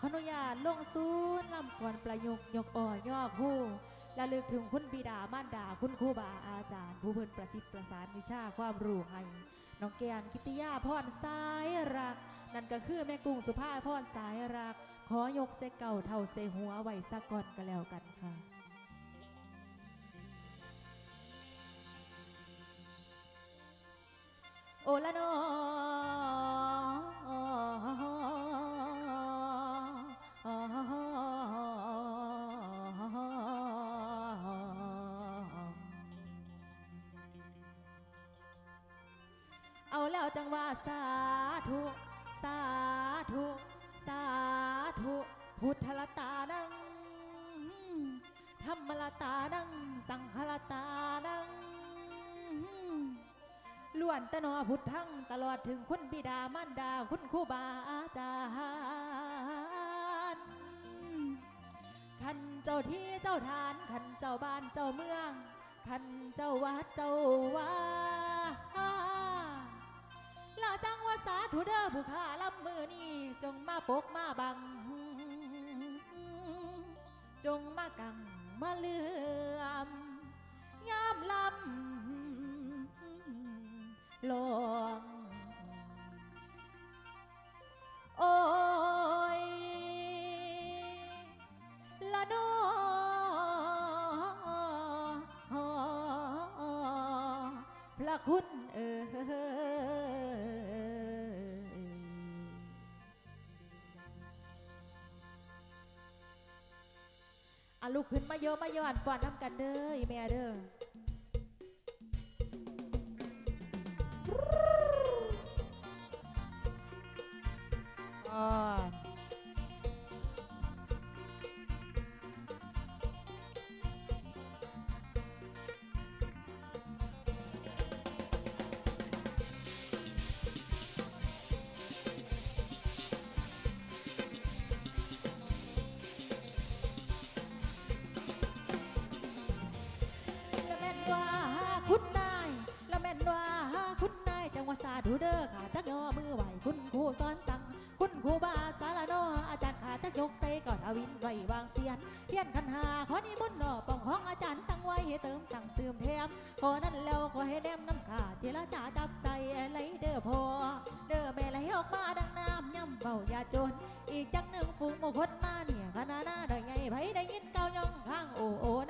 ขออนุญาตลงซูนลำก่อนประยุกยกอ่อยอกผู้และลึกถึงคุณบิดามารดาคุณครูบาอาจารย์ ผู้เพิ่นประสิทธิ์ประสานวิชาความรู้ให้น้องแก้มกิติยาพรสายรัก นั่นก็คือแม่กุ้งสุภาพรสายรัก ขอยกเสเก่าเท่าเสหัวไว้สักก่อนก็แล้วกันค่ะโอละนอ พุทธลตานังธรรมลตานัง สังฆลตานังล้วนตนอพุทธังตลอดถึงคุณบิดามารดาคุณครูบาอาจารย์ขันเจ้าที่เจ้าทานขันเจ้าบ้านเจ้าเมืองขันเจ้าวัดเจ้าว่าลาจังว่าสาธุเด้อผู้ข้าลำมือนี้จงมาปกมาบัง จงมากังมาเลื่อมยามลำลงโอ้ยละโนพระคุณเอ่ย ลูกขึ้นมาโยมาย้อนป้อนน้ำกันเด้อแม่เด้อ ว่าคุณนายละแม่นว่าคุณนายจังหวัดสาธุเด้อขาจักยอมือไหวคุณครูสอนสั่งคุณครูบาสารโนอาจารย์ขาจักยกใส่ก่อนอวินไหววางเสียนเทียนขันหาขอนิมนต์หนอป้องของอาจารย์สั่งไว้ให้เติมสั่งเติมแถมขอนั้นแล้วขอให้แนมน้ำขาเจรจาจับใส่ไหลเด้อพอเด้อแม่ไหลออกมาดังน้ำย่ำเบาอย่าจน อีกจังหนึ่งปรุงโมคนมาเนี่ยขนาดหน้าได้ไงไผได้ยินเกาย่องข้างโอโอน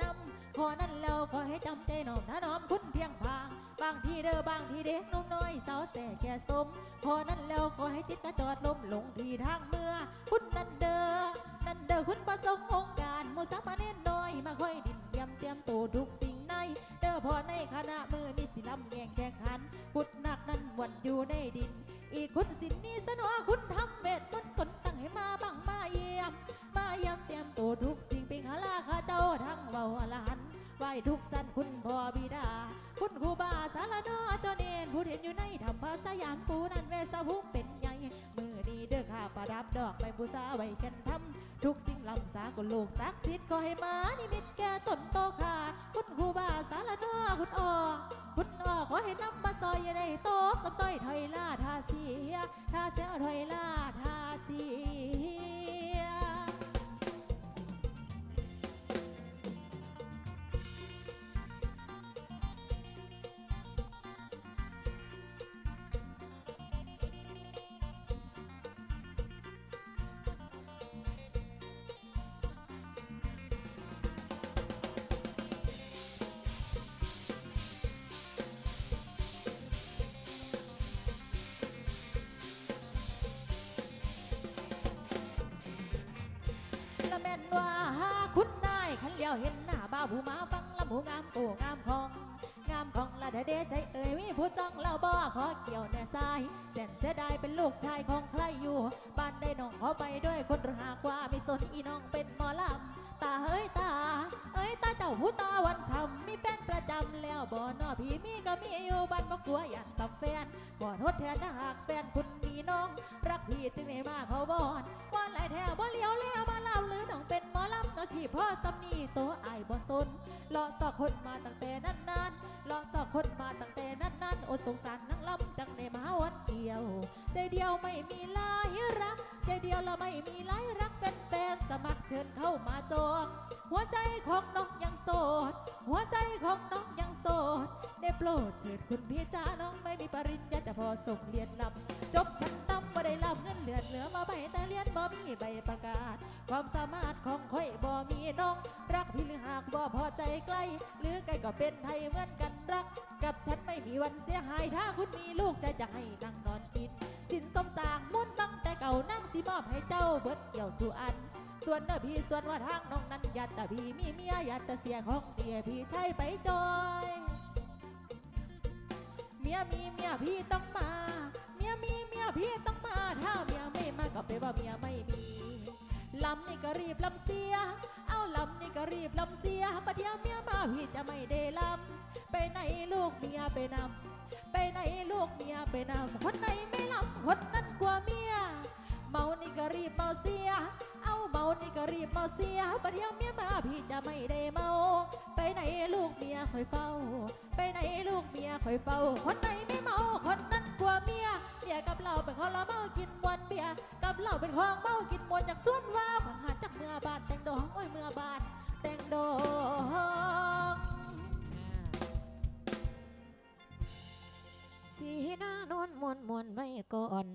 อนั้นแล้วขอให้จำใจน้อมถนอมคุณเพียงพางบางทีเด้อบางทีเด็กนุ่มน้อยสาวแต่แก่สมขอนั้นแล้วขอให้จิตกระจอดลมลงที่ทางเมื่อคุณนั่นเด้อนั่นเด้อคุณประสงค์องค์การมูสักมาเน้นน้อยมาค่อยดินเยี่ยมเตรียมตัวทุกสิ่งในเด้อพอในคณะมือนี่สิลำแยงแข่งขันพุดหนักนั้นวันอยู่ในดิน อีกคุณสินนี้สนอคุณทำเวทมนต์คนตั้งให้มาบังมาเยี่ยมมาเยี่ยมเตรียมตัวทุก ไหวทุกสันคุณพ่อบิดา คุณครูบาสารนอเจาเนนผู้เห็นอยู่ในธรรมภาสยามปูนันเวสภูมิเป็นใหญ่มือนี้เด้อข้าประดับดอกใบบูชาไว้กันทำทุกสิ่งลำสากลโลกศักดิ์สิทธิ์ก็ให้มานิมิตแก่ตนโตค่ะคุณครูบาสารนอคุณออคุณออขอให้นำมาซอยอย่โตกกันต้อยถอยล่าทาเสียทาเสียถอยล่าทาเสียายขันเลี้ยวเห็นหน้าบ่าวผู้มาฟังลำหูงามโอ้งามของ งามของละเดเดใจเอ่ยมีผู้จ้องแล้วบ่ขอเกี่ยวแน่สายแสนเสียดายเป็นลูกชายของใครอยู่บ้านได้น้องขอไปด้วยคนหรือหากว่ามีสนอีน้องเป็นหมอลำตาเฮ้ยตา เอ้ยตาเจ้าผู้ตาวันชำ จำแล้วบ่นอพี่มีก็มีอยู่บ้านบ่กลัวอยากตับแฟนขอโทษแทนถ้าหากแฟนคุณมีน้อง รักพี่ถึงได้มาเขาบอนว่าหลายแถวบ่เลี้ยวแล้วมาเล่าหรือน้องเป็นหมอลำตัวที่พ่อสำนีตัวอายบ่สนรอสอกคนมาตั้งแต่นั้นนานๆรอสอกคนมาตั้งแต่นั้นนั้นๆอดสงสารนั่งลำจังได้มาวันเกี่ยว ใจเดียวไม่มีลายรัก ใจเดียวเราไม่มีลายรักเป็นแฟนสมัครเชิญเข้ามาจองหัวใจของน้องยังโสดหัวใจของน้องยังโสด ได้โปรดเถิดคุณพี่จ้าน้องไม่มีปริญญาแต่พอส่งเรียนนำจบชั้นนำบ่ได้รับเงินเลือนเหลือมาใบแต่เรียนบ่มีใบประกาศ ความสามารถของค่อยบ่มีน้อง รักพี่หรือหากบ่พอใจใกล้ หรือไกลก็เป็นไทยเหมือนกันรัก กับฉันไม่มีวันเสียหายถ้าคุณมีลูกใจจะให้นั่งนอนกิน สินสมสางมุ่นตั้งแต่เก่านั่งสิมอบให้เจ้าเบิดเกี่ยวสู่อัน ส่วนเด้อพี่ส่วนว่าทางน้องนั้นยันแต่พี่มีเมียยันแต่เสียของเดียพี่ใช้ไปจอยเมียมีเมียพี่ต้องมา เมียมีเมียพี่ต้องมา ถ้าเมียไม่มาก็แปลว่าเมียไม่มีลำนี่ก็รีบลำเสีย เอาลำนี่ก็รีบลำเสียประเดี๋ยวเมียมาพี่จะไม่ได้ลำไปไหนลูกเมียไปนำไปไหนลูกเมียไปนำคนไหนไม่ลำคนนั้นกลัวเมีย เมานี่ก็รีบเมาเสีย เมานี่ก็รีบเมาเสียประเดี๋ยวเมียมาพี่จะไม่ได้เมา ไปไหนลูกเมียคอยเฝ้า ไปไหนลูกเมียคอยเฝ้า คนไหนไม่เมาคนนั้นกลัวเมียเมียกับเราเป็นของเราเมากินมวนเบียร์กับเราเป็นของเมากินมวนจากส่วนว่าผังหาจากเมื่อบานแต่งดองโอ้ยเมื่อบานแต่งดองสีหน้านวลมวนมวนไว้ก่อน